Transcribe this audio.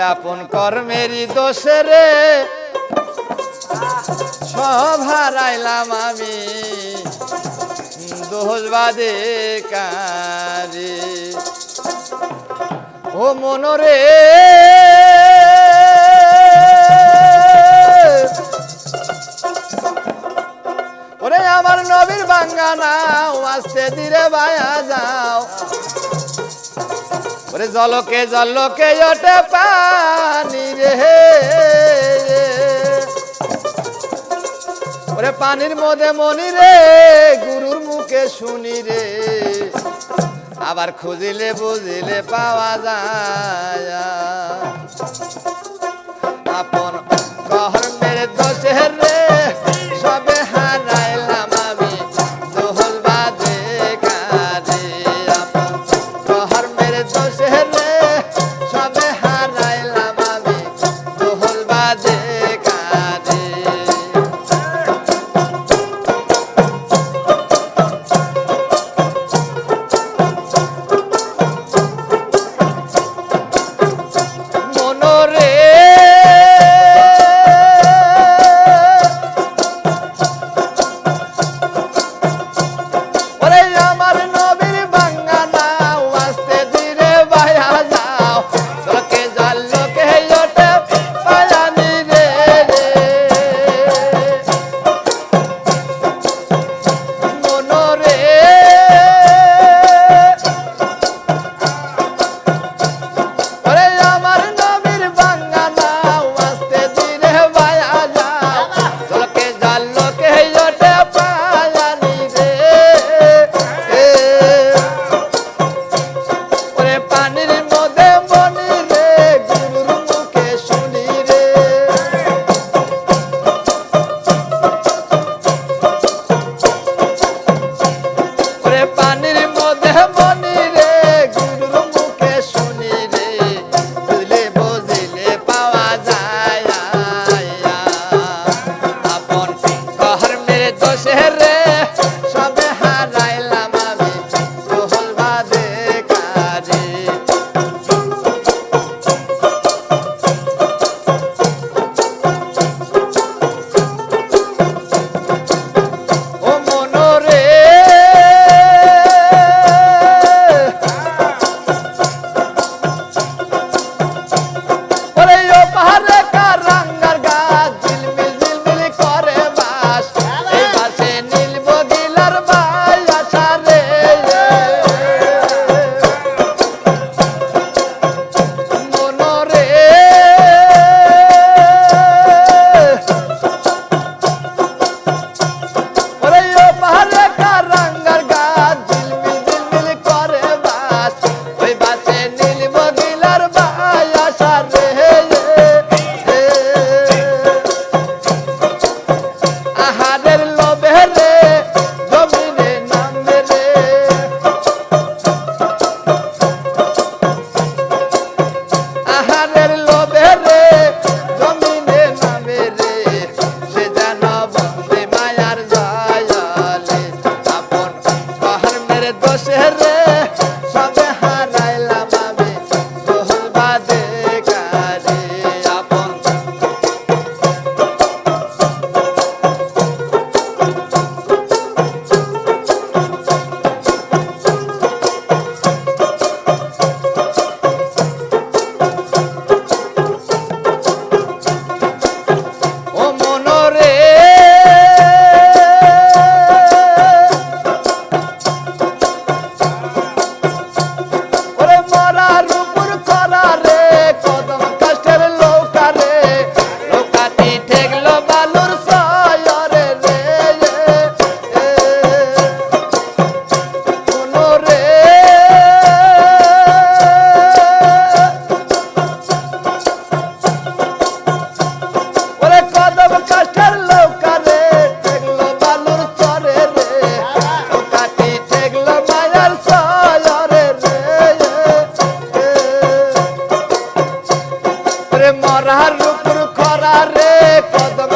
আপন কর্মেরই দোষে রে। সব হারাইলাম আমি। দোষবাদে কারি ও মনরে। ওরে আমার নবীর বাঙ্গানা আসতে দিরে বায়া যাও। ওরে জলকে জলকে ওঠে পানি রে ওরে পানির মধ্যে মনি রে, গুরুর মুখে শুনি রে। আবার খুঁজিলে বুঝিলে পাওয়া যায়। আপন কহর মেরে দোষের রে। zerre মরার উপর খরা রে কদম